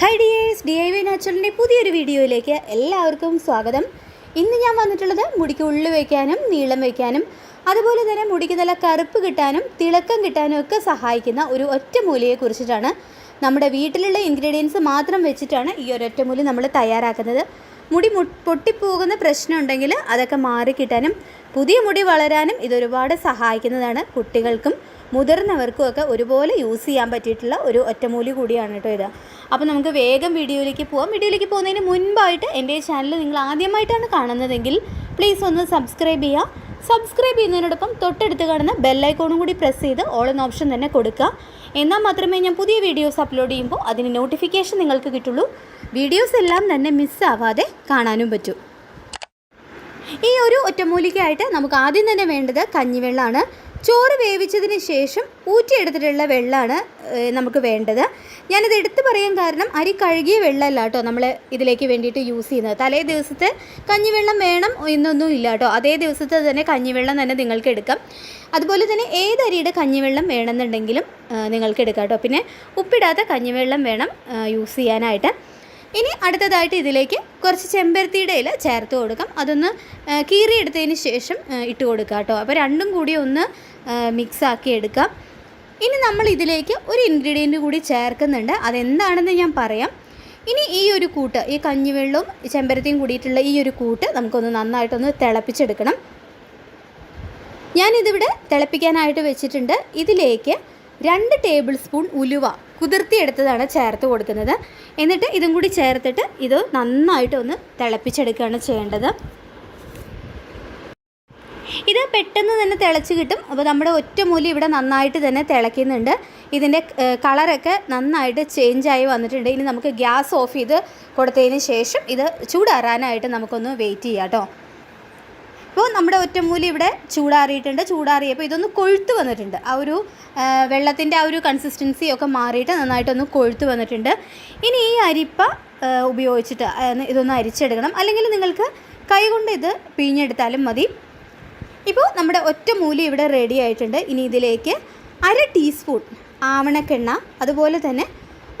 Hi dears D I V നാച്ചുറലിന്റെ പുതിയൊരു വീഡിയോയിലേക്ക് എല്ലാവർക്കും സ്വാഗതം. ഇന്ന് ഞാൻ വന്നിട്ടുള്ളത് മുടിക്ക് ഉള്ളു വയ്ക്കാനും നീളം വയ്ക്കാനും അതുപോലെ തന്നെ മുടിക്ക് നല്ല കറുപ്പ് കിട്ടാനും തിളക്കം കിട്ടാനും ഒക്കെ സഹായിക്കുന്ന ഒരു ഒറ്റമൂലിയെ കുറിച്ചിട്ടാണ് നമ്മുടെ വീട്ടിലുള്ള ഇൻഗ്രീഡിയൻസ് മാത്രം വെച്ചിട്ടാണ് ഈ ഒരു ഒറ്റമൂലി നമ്മൾ തയ്യാറാക്കുന്നത്. മുടി പൊട്ടിപ്പോകുന്ന പ്രശ്നം ഉണ്ടെങ്കിൽ അതൊക്കെ മാറിക്കിട്ടാനും പുതിയ മുടി വളരാനും ഇതൊരുപാട് സഹായിക്കുന്നതാണ് കുട്ടികൾക്കും. മുതിർന്നവർക്കും ഒക്കെ ഒരുപോലെ യൂസ് ചെയ്യാൻ പറ്റിയിട്ടുള്ള ഒരു ഒറ്റമൂലി കൂടിയാണ് കേട്ടോ ഇത്. അപ്പോൾ നമുക്ക് വേഗം വീഡിയോയിലേക്ക് പോവാം. വീഡിയോയിലേക്ക് പോകുന്നതിന് മുൻപായിട്ട് എന്റെ ചാനൽ നിങ്ങൾ ആദ്യമായിട്ടാണ് കാണുന്നതെങ്കിൽ പ്ലീസ് ഒന്ന് സബ്സ്ക്രൈബ് ചെയ്യുക. സബ്സ്ക്രൈബ് ചെയ്യുന്നതിനോടൊപ്പം തൊട്ടടുത്ത് കാണുന്ന ബെല്ലൈക്കോണും കൂടി പ്രസ് ചെയ്ത് ഓൾ എന്ന ഓപ്ഷൻ തന്നെ കൊടുക്കുക. എന്നാൽ മാത്രമേ ഞാൻ പുതിയ വീഡിയോസ് അപ്ലോഡ് ചെയ്യുമ്പോൾ അതിന് നോട്ടിഫിക്കേഷൻ നിങ്ങൾക്ക് കിട്ടുള്ളൂ. വീഡിയോസ് എല്ലാം തന്നെ മിസ്സാവാതെ കാണാനും പറ്റും. ഈ ഒരു ഒറ്റമൂലിക്കായിട്ട് നമുക്ക് ആദ്യം തന്നെ വേണ്ടത് കഞ്ഞിവെള്ളമാണ് ചോറ് വേവിച്ചതിന് ശേഷം ഊറ്റിയെടുത്തിട്ടുള്ള വെള്ളമാണ് നമുക്ക് വേണ്ടത്. ഞാനിത് എടുത്തു പറയാൻ കാരണം അരി കഴുകിയ വെള്ളമല്ല കേട്ടോ നമ്മൾ ഇതിലേക്ക് വേണ്ടിയിട്ട് യൂസ് ചെയ്യുന്നത്. തലേ ദിവസത്തെ കഞ്ഞിവെള്ളം വേണം എന്നൊന്നും ഇല്ല കേട്ടോ. അതേ ദിവസത്തെ തന്നെ കഞ്ഞിവെള്ളം തന്നെ നിങ്ങൾക്ക് എടുക്കാം. അതുപോലെ തന്നെ ഏത് അരിയുടെ കഞ്ഞിവെള്ളം വേണമെന്നുണ്ടെങ്കിലും നിങ്ങൾക്ക് എടുക്കാം കേട്ടോ. പിന്നെ ഉപ്പിടാത്ത കഞ്ഞിവെള്ളം വേണം യൂസ് ചെയ്യാനായിട്ട്. ഇനി അടുത്തതായിട്ട് ഇതിലേക്ക് കുറച്ച് ചെമ്പരത്തിയുടെ ഇല ചേർത്ത് കൊടുക്കാം. അതൊന്ന് കീറി കീറിയെടുത്തതിന് ശേഷം ഇട്ട് കൊടുക്കുക കേട്ടോ. അപ്പോൾ രണ്ടും കൂടി ഒന്ന് മിക്സാക്കി എടുക്കാം. ഇനി നമ്മൾ ഇതിലേക്ക് ഒരു ഇൻഗ്രീഡിയന്റ് കൂടി ചേർക്കുന്നുണ്ട്. അതെന്താണെന്ന് ഞാൻ പറയാം. ഇനി ഈ ഒരു കൂട്ട് ഈ കഞ്ഞിവെള്ളവും ചെമ്പരത്തിയും കൂടിയിട്ടുള്ള ഈ ഒരു കൂട്ട് നമുക്കൊന്ന് നന്നായിട്ടൊന്ന് തിളപ്പിച്ചെടുക്കണം. ഞാനിതിവിടെ തിളപ്പിക്കാനായിട്ട് വെച്ചിട്ടുണ്ട്. ഇതിലേക്ക് രണ്ട് ടേബിൾ സ്പൂൺ ഉലുവ കുതിർത്തിയെടുത്തതാണ് ചേർത്ത് കൊടുക്കുന്നത്. എന്നിട്ട് ഇതും കൂടി ചേർത്തിട്ട് ഇത് നന്നായിട്ട് ഒന്ന് തിളപ്പിച്ചെടുക്കുകയാണ് ചെയ്യേണ്ടത്. ഇത് പെട്ടെന്ന് തന്നെ തിളച്ച് കിട്ടും. അപ്പോൾ നമ്മുടെ ഒറ്റമൂലി ഇവിടെ നന്നായിട്ട് തന്നെ തിളയ്ക്കുന്നുണ്ട്. ഇതിന്റെ കളറൊക്കെ നന്നായിട്ട് ചേഞ്ചായി വന്നിട്ടുണ്ട്. ഇനി നമുക്ക് ഗ്യാസ് ഓഫ് ചെയ്ത് കൊടുത്തതിന് ശേഷം ഇത് ചൂടാറാനായിട്ട് നമുക്കൊന്ന് വെയിറ്റ് ചെയ്യാം കേട്ടോ. ഇപ്പോൾ നമ്മുടെ ഒറ്റമൂലി ഇവിടെ ചൂടാറിയിട്ടുണ്ട് ചൂടാറിയപ്പോൾ ഇതൊന്ന് കൊഴുത്ത് വന്നിട്ടുണ്ട്. ആ ഒരു വെള്ളത്തിന്റെ ആ ഒരു കൺസിസ്റ്റൻസി ഒക്കെ മാറിയിട്ട് നന്നായിട്ടൊന്ന് കൊഴുത്ത് വന്നിട്ടുണ്ട്. ഇനി ഈ അരിപ്പ ഉപയോഗിച്ചിട്ട് ഇതൊന്ന് അരിച്ചെടുക്കണം. അല്ലെങ്കിൽ നിങ്ങൾക്ക് കൈകൊണ്ട് ഇത് പിഴിഞ്ഞെടുത്താലും മതി. ഇപ്പോൾ നമ്മുടെ ഒറ്റമൂലി ഇവിടെ റെഡി ആയിട്ടുണ്ട്. ഇനി ഇതിലേക്ക് അര ടീസ്പൂൺ ആവണക്കെണ്ണ അതുപോലെ തന്നെ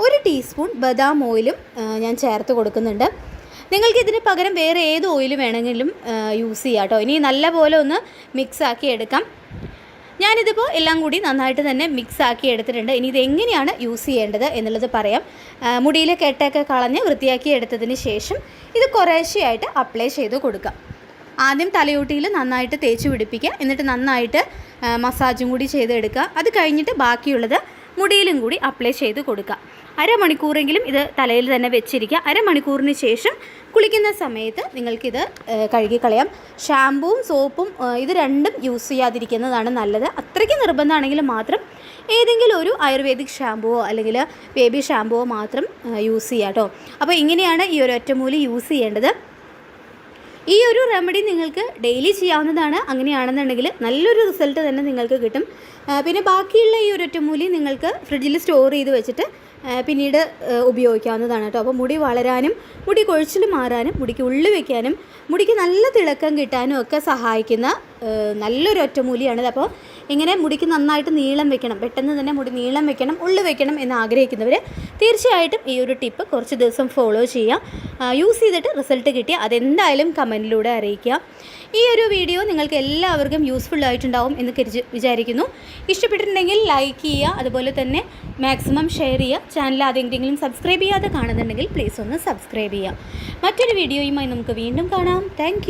ഒരു ടീസ്പൂൺ ബദാം ഓയിലും ഞാൻ ചേർത്ത് കൊടുക്കുന്നുണ്ട്. നിങ്ങൾക്ക് ഇതിന് പകരം വേറെ ഏത് ഓയിൽ വേണമെങ്കിലും യൂസ് ചെയ്യാം കേട്ടോ ഇനി നല്ലപോലെ ഒന്ന് മിക്സ് ആക്കി എടുക്കാം. ഞാനിതിപ്പോൾ എല്ലാം കൂടി നന്നായിട്ട് തന്നെ മിക്സ് ആക്കി എടുത്തിട്ടുണ്ട്. ഇനി ഇത് എങ്ങനെയാണ് യൂസ് ചെയ്യേണ്ടത് എന്നുള്ളത് പറയാം. മുടിയിലെ കെട്ടൊക്കെ കളഞ്ഞ് വൃത്തിയാക്കി എടുത്തതിന് ശേഷം ഇത് കുറേശ്ശെയായിട്ട് അപ്ലൈ ചെയ്ത് കൊടുക്കാം. ആദ്യം തലയോട്ടിയിൽ നന്നായിട്ട് തേച്ച് പിടിപ്പിക്കുക. എന്നിട്ട് നന്നായിട്ട് മസാജും കൂടി ചെയ്തെടുക്കുക. അത് കഴിഞ്ഞിട്ട് ബാക്കിയുള്ളത് മുടിയിലും കൂടി അപ്ലൈ ചെയ്ത് കൊടുക്കുക. അരമണിക്കൂറെങ്കിലും ഇത് തലയിൽ തന്നെ വെച്ചിരിക്കുക. അരമണിക്കൂറിന് ശേഷം കുളിക്കുന്ന സമയത്ത് നിങ്ങൾക്കിത് കഴുകിക്കളയാം. ഷാമ്പുവും സോപ്പും ഇത് രണ്ടും യൂസ് ചെയ്യാതിരിക്കുന്നതാണ് നല്ലത്. അത്രയ്ക്ക് നിർബന്ധമാണെങ്കിൽ മാത്രം ഏതെങ്കിലും ഒരു ആയുർവേദിക് ഷാമ്പുവോ അല്ലെങ്കിൽ ബേബി ഷാമ്പുവോ മാത്രം യൂസ് ചെയ്യാം കേട്ടോ. അപ്പോൾ ഇങ്ങനെയാണ് ഈ ഒരു ഒറ്റമൂലി യൂസ് ചെയ്യേണ്ടത്. ഈ ഒരു റെമഡി നിങ്ങൾക്ക് ഡെയിലി ചെയ്യാവുന്നതാണ്. അങ്ങനെയാണെന്നുണ്ടെങ്കിൽ നല്ലൊരു റിസൾട്ട് തന്നെ നിങ്ങൾക്ക് കിട്ടും. പിന്നെ ബാക്കിയുള്ള ഈ ഒരൊറ്റമൂലി നിങ്ങൾക്ക് ഫ്രിഡ്ജിൽ സ്റ്റോർ ചെയ്ത് വെച്ചിട്ട് പിന്നീട് ഉപയോഗിക്കാവുന്നതാണ് കേട്ടോ. അപ്പോൾ മുടി വളരാനും മുടി കൊഴിച്ചിൽ മാറാനും മുടിക്ക് ഉള്ളു വെക്കാനും മുടിക്ക് നല്ല തിളക്കം കിട്ടാനും ഒക്കെ സഹായിക്കുന്ന നല്ലൊരു ഒറ്റമൂലിയാണിത് അപ്പോൾ ഇങ്ങനെ മുടിക്ക് നന്നായിട്ട് നീളം വെക്കണം. പെട്ടെന്ന് തന്നെ മുടി നീളം വെക്കണം ഉള്ളു വെക്കണം എന്ന് ആഗ്രഹിക്കുന്നവർ തീർച്ചയായിട്ടും ഈ ഒരു ടിപ്പ് കുറച്ച് ദിവസം ഫോളോ ചെയ്യുക യൂസ് ചെയ്തിട്ട് റിസൾട്ട് കിട്ടിയ അതെന്തായാലും കമന്റിലൂടെ അറിയിക്കുക. ഈ ഒരു വീഡിയോ നിങ്ങൾക്ക് എല്ലാവർക്കും യൂസ്ഫുൾ ആയിട്ടുണ്ടാവും എന്ന് കരുതി വിചാരിക്കുന്നു. ഇഷ്ടപ്പെട്ടിട്ടുണ്ടെങ്കിൽ ലൈക്ക് ചെയ്യുക അതുപോലെ തന്നെ മാക്സിമം ഷെയർ ചെയ്യുക. ചാനൽ ആരെങ്കിലും സബ്സ്ക്രൈബ് ചെയ്യാതെ കാണുന്നുണ്ടെങ്കിൽ പ്ലീസ് ഒന്ന് സബ്സ്ക്രൈബ് ചെയ്യുക. മറ്റൊരു വീഡിയോയുമായി നമുക്ക് വീണ്ടും കാണാം. താങ്ക്